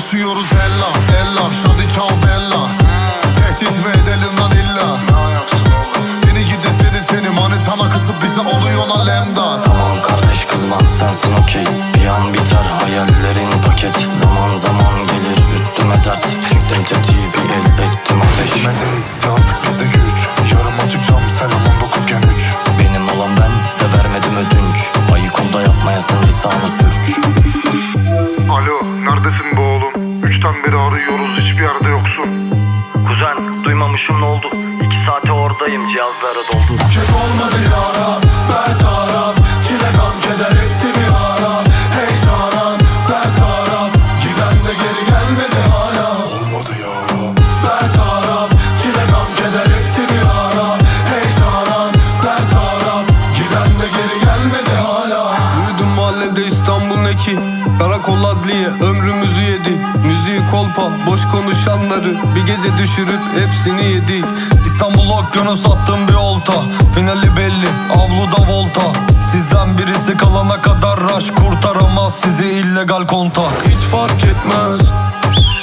yaşıyoruz ella ella. Şadi çal bella. Tehdit mi edelim lan illa? Seni gidi seni seni manitana kızıp bize oluyor lan lemdar Tamam kardeş kızma sensin okey. Bir an biter hayallerin paket. Zaman zaman gelir üstüme dert. Çektim tetiği Üçten beri arıyoruz, hiçbir yerde yoksun. Kuzen duymamışım ne oldu? İki saate oradayım cihazlara doldu kez olmadı yara Bertaraf Kolpa boş konuşanları Bir gece düşürüp hepsini yedik İstanbul okyanus attım bir olta Finali belli avluda volta. Sizden birisi kalana kadar rush Kurtaramaz sizi illegal kontak. Hiç fark etmez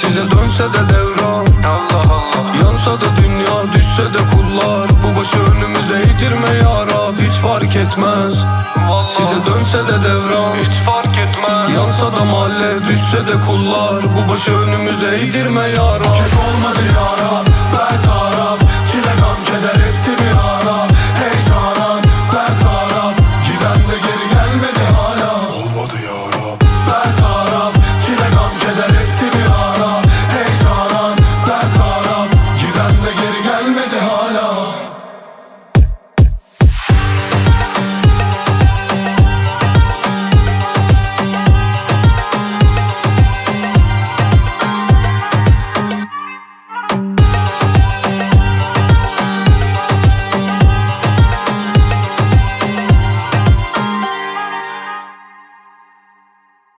Size dönse de devran. Allah Allah. Yansa da dünya düşse de kullar. Bu başı önümüze eğdirme ya Rab Hiç fark etmez. Size dönse de devran. Hiç fark etmez Olmasa da mahalle düşse de kullar. Bu başı önümüze eğdirme yara. Kef olmadı yara.